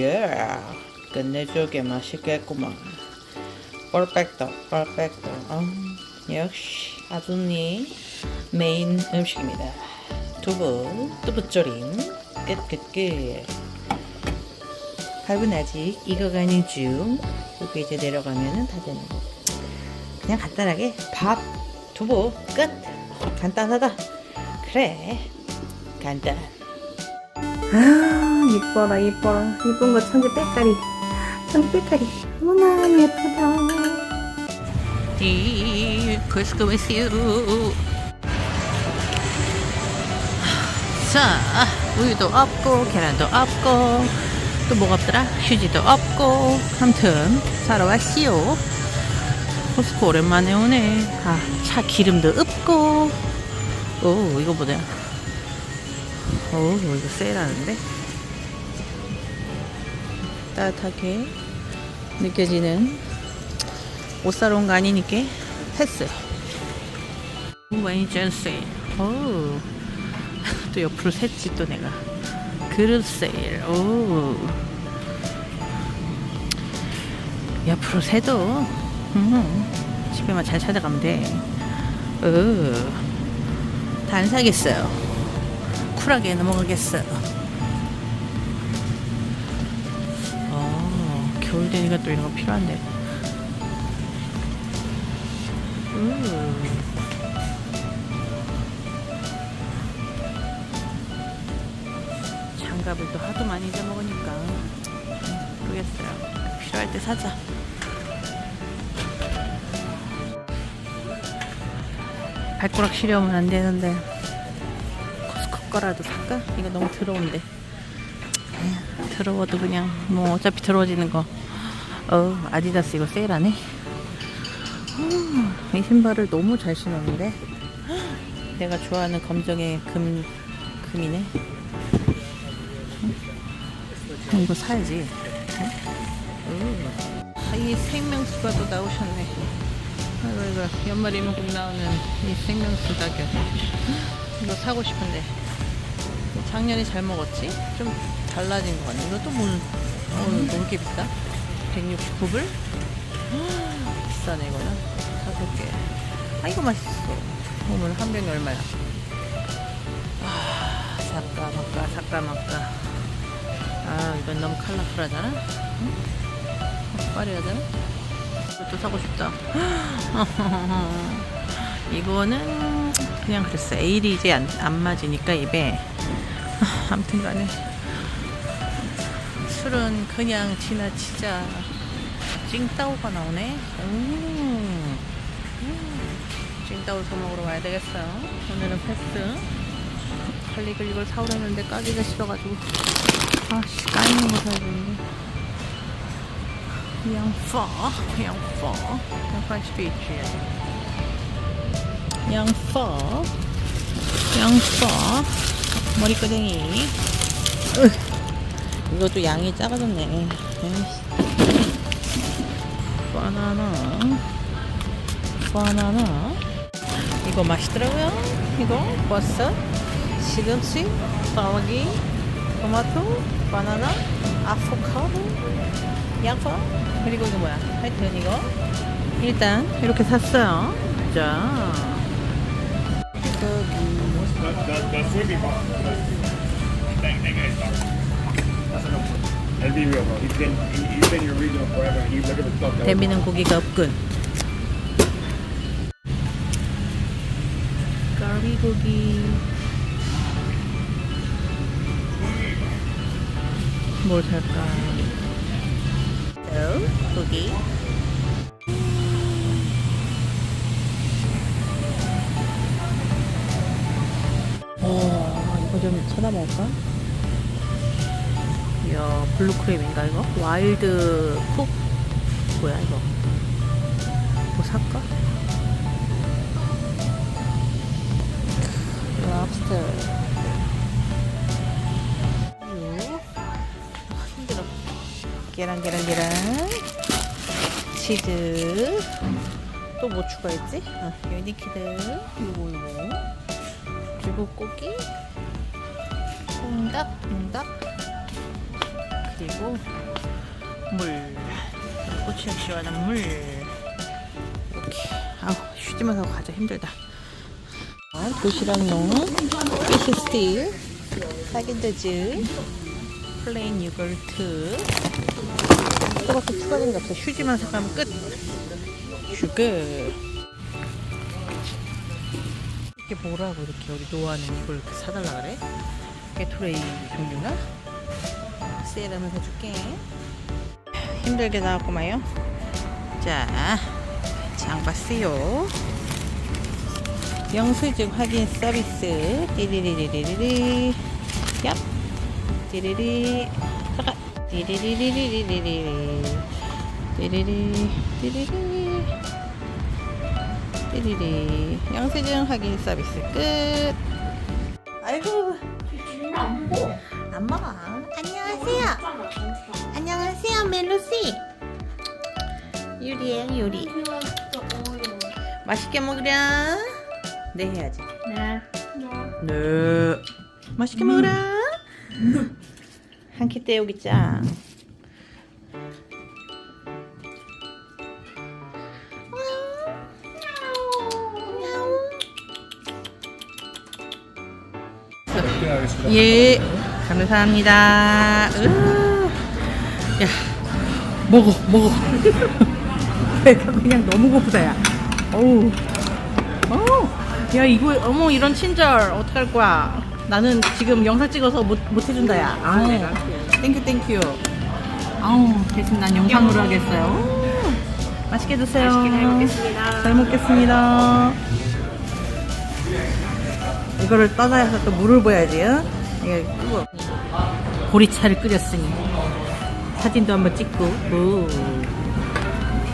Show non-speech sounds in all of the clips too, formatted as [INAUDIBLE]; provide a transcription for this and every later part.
예. 끝내주게 맛있겠구만. 퍼펙토, 퍼펙토. 어, 역시 아주니 메인 음식입니다. 두부, 두부조림, 끝, 끝, 끝. 밥은 아직 익어가는 중. 여기 이제 내려가면은 다 되는 거. 그냥 간단하게 밥, 두부, 끝. 간단하다. 그래. 간단. 아 이뻐라 이뻐라 이쁜 거 천지 빽가리 천지 빽가리 어머나 예쁘다 이 코스코 메시우. 자, 우유도 없고 계란도 없고 또 뭐가 없더라? 휴지도 없고 아무튼 사러 왔시오. 코스코 오랜만에 오네. 아, 차 기름도 없고. 오, 이거 보자. 오, 이거 세일하는데? 따뜻하게 느껴지는 옷 사러 온 거 아니니까 패스. 많이 짠세. 오. 또 옆으로 샜지 또 내가. 그릇 세일. 오. 옆으로 새도 음, 집에만 잘 찾아가면 돼. 어. 다안 사겠어요. 쿨하게 넘어가겠어요. 어, 겨울 되니까 또 이런 거 필요한데. 음. 장갑을 또 하도 많이 잊어먹으니까 모르겠어요. 필요할 때 사자. 발가락 시려우면 안 되는데 거라도 살까? 이거 너무 더러운데. 더러워도 그냥 뭐 어차피 더러워지는 거. 어 아디다스 이거 세일하네. 음, 이 신발을 너무 잘 신었는데 내가 좋아하는 검정의 금 금이네. 음, 이거 사야지. 음. 아, 이 생명수가 또 나오셨네. 아이고 이거 연말이면 꼭 나오는 이 생명수 가격. 이거 사고 싶은데 작년에 잘 먹었지? 좀 달라진 것 같네. 이것도 물 어, 너무 이렇게 비싸? 169불? 비싸네 이거는 다섯 개. 아 이거 맛있어. 오늘 한 병이 얼마야? 아 사까 막까 사까 막까. 아 이건 너무 컬러풀하잖아. 응? 화려하잖아. 이것도 사고 싶다. [LAUGHS] 이거는 그냥 그랬어. 에일이 이제 안, 안 맞으니까 입에. [LAUGHS] 아, 아무튼 간에 술은 그냥 지나치자. 찡따오가 나오네. 음. 음. 찡따오 사 먹으러 와야 되겠어요. 오늘은 패스. 이걸, 이걸 사오려는데 까기가 싫어가지고. 아씨, 까이는 거 사야 되는데. 양파, 양파. 양파 스피치. 양파, 양파. 머리끄댕이. 으, 이것도 양이 작아졌네. 바나나. 바나나. 이거 맛있더라고요. 이거 버섯 시금치 딸기 토마토 바나나 아보카도 양파. 그리고 이거 뭐야? 하여튼 이거. 일단 이렇게 샀어요. 자 The, the sweepy box. Thank, thank you. That's enough. Let's be real, bro. He's been he, he's been your regional forever. He look at the stuff that was 데미는 고기가 없군 까비고기 뭘 살까 어, 고기 어, 이거 좀 쳐다볼까? 이야, 블루크림인가 이거? 와일드 쿡? 뭐야 이거? 뭐 살까? 랍스터 힘들어 계란 계란 계란 치즈 또 뭐 추가했지? 아, 유니키드 요거 요거 그리고 고기 콩닥 콩닥 그리고 물 꼬치약 시원한 물. 이렇게. 아우 쉬지면서 가자. 힘들다. 아, 도시락용 피쉬 스틸 하겐더즈 플레인 요거트. 또밖에 추가된 게 없어. 휴지만 사가면 끝. 슈거 이게 뭐라고 이렇게 여기 노아는 이걸 이렇게 사달라 그래? 게토레이 종류나? 세일하면 사줄게. 힘들게 나왔구만요. 자 장봤어요. 영수증 확인 서비스. 띠리리리리리 얍. 띠리리. 잠깐 띠리리리리리리. 띠리리. 띠리리. 띠리리. 영수증 확인 서비스 끝. 아이고 안 먹어. 안녕하세요. 안녕하세요 멜로씨. 유리예요 유리. 맛있게 먹으랴 네 해야지. 네. 네. 맛있게 먹으라 한끼 떼우기 짱 예, 감사합니다. 으, 야, 먹어, 먹어. [LAUGHS] 배가 그냥 너무 고프다, 야. 어우, 어우, 야, 이거, 어머, 이런 친절, 어떡할 거야. 나는 지금 영상 찍어서 못, 못 해준다, 야. 아우, 땡큐, 땡큐. 아우, 대신 난 영상으로 하겠어요. 오, 맛있게 드세요. 맛있게 잘 먹겠습니다. 잘 먹겠습니다. 이거를 떠나서 또 물을 부어야지. 요 이게 끄고 보리차를 끓였으니 사진도 한번 찍고 오.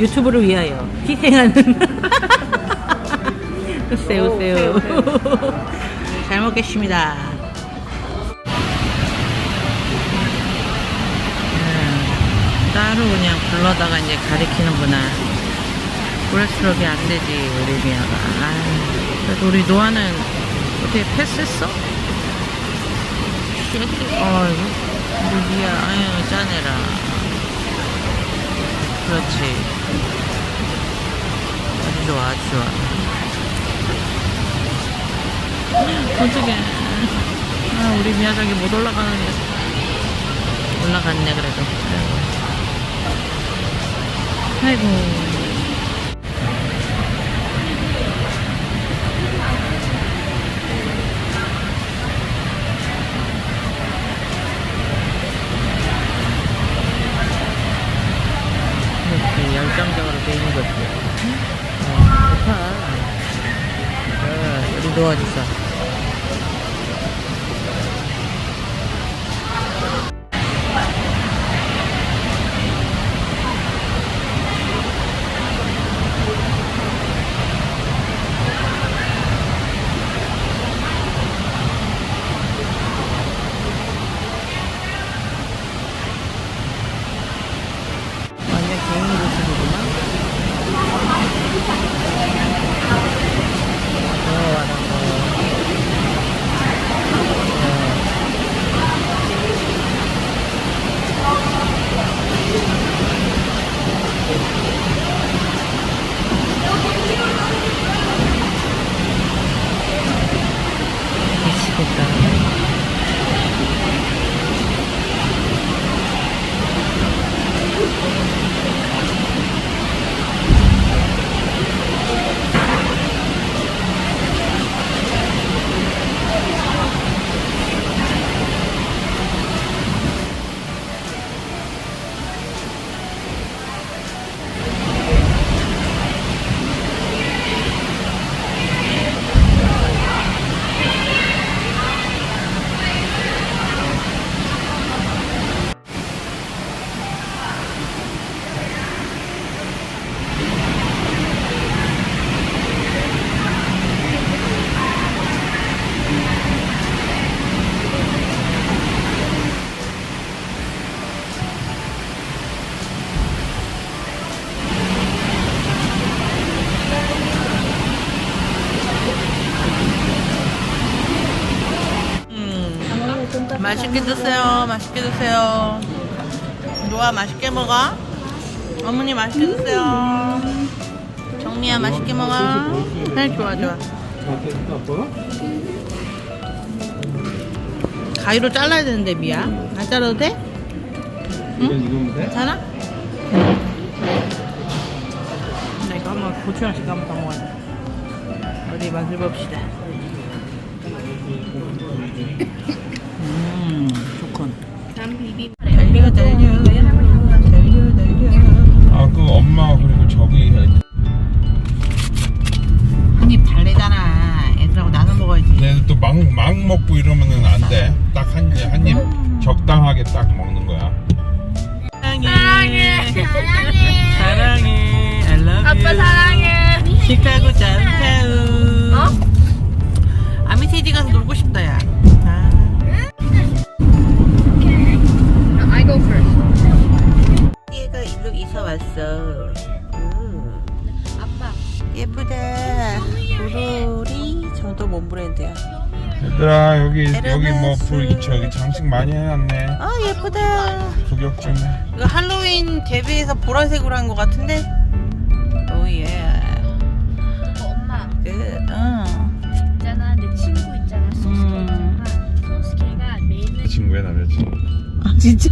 유튜브를 위하여 희생하는 [LAUGHS] 오, 오세요. 오세요, [LAUGHS] 잘 먹겠습니다. 음, 따로 그냥 불러다가 이제 가리키는구나. 그럴수록이 안 되지 우리 미아가. 아유, 그래도 우리 노아는 어떻게 패스했어? 우리 미아 아유 짜내라. 그렇지. 아주 좋아 아주 좋아. 어떡해. 아, 우리 미아 저기 못 올라가는데. 올라갔네, 그래도. 아이고. 어, 우리 맛있게 드세요. 맛있게 드세요. 노아 맛있게 먹어. 어머니 맛있게 드세요. 정미야 맛있게 먹어. 네, 좋아 좋아. 가위로 잘라야 되는데 미야. 안 잘라도 돼? 돼? 괜찮아? 나 이거 한번 고추 하나씩 한번 더 먹어야 돼. 어디 맛을 봅시다. 달려, 달려, 달려, 달려. 아, 그 엄마 그리고 저기 한입 달래잖아. 애들하고 나눠 먹어야지. 얘들 또막 막 먹고 이러면은 안 돼. 딱한한입 적당하게 딱 먹는 거야. 사랑해. 사랑해. 사랑해. I love 아빠 you. 사랑해. 시카고 다운타운. 어? 아미테디 가서 놀고 싶다, 야. I go first. 얘가 일로 이사 왔어. 음, 아빠. 예쁘다. 도로리. 저도 뭔 브랜드야? 얘들아 여기 여기 뭐 에르메스. 불 저기 장식 많이 해놨네. 아, 예쁘다. 구경 좀 해. 이거 할로윈 데뷔해서 보라색으로 한 것 같은데? 오, 예. 이거 엄마. 굿. 응. 있잖아 내 친구 있잖아 소스케 음. 있잖아. 소스케가 매일 친구야 남자친구. [LAUGHS] 아, 진짜?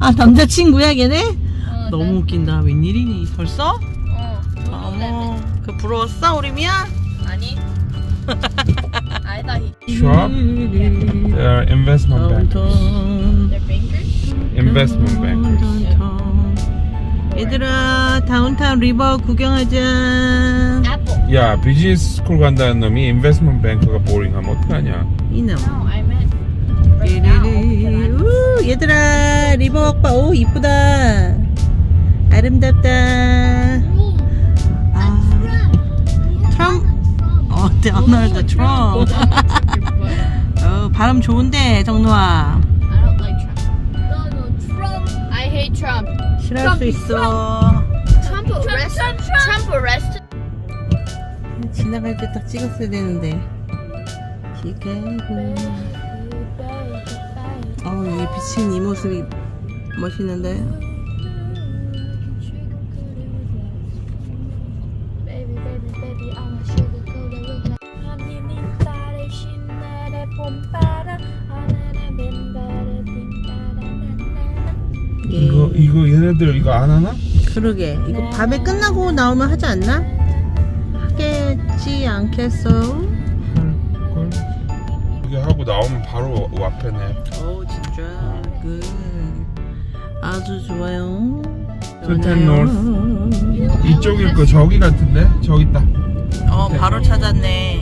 아, 남자친구야, 걔네? 어, 너무 웃긴다. 웬일이니? 벌써? 어. 어머, 그 부러웠어, 우리 미야? 아니. [LAUGHS] 아니다. Schwab? They're investment bankers. 다운타운. They're bankers. Investment bankers. 다운타운. 얘들아, 다운타운 리버 구경하자. Apple. 야 비즈니스 스쿨 간다는 놈이 인베스트먼트 뱅크가 보링하면 어떡하냐? 이놈. No, I meant 얘들아, 리버 오빠, 오, 이쁘다. 아름답다. 아, 트럼, 어, 도널드 트럼프. 어, 발음 좋은데, 정노아. I don't like Trump. No, no, Trump. I hate Trump. 싫어할 수 있어. Trump arrested. Trump arrested. 지나갈 때 딱 찍었어야 되는데. 시카고. 어, 여기 비친 이 모습이 멋있는데. 예. 이거 이거 얘네들 이거 안 하나? 그러게. 이거 밤에 끝나고 나오면 하지 않나? 하겠지 않겠어? 하고 나오면 바로 앞에네. 오, 진짜. 그 아주 좋아요. 노스. 이쪽일 거 저기 같은데? 저기 있다. 어, 바로 찾았네.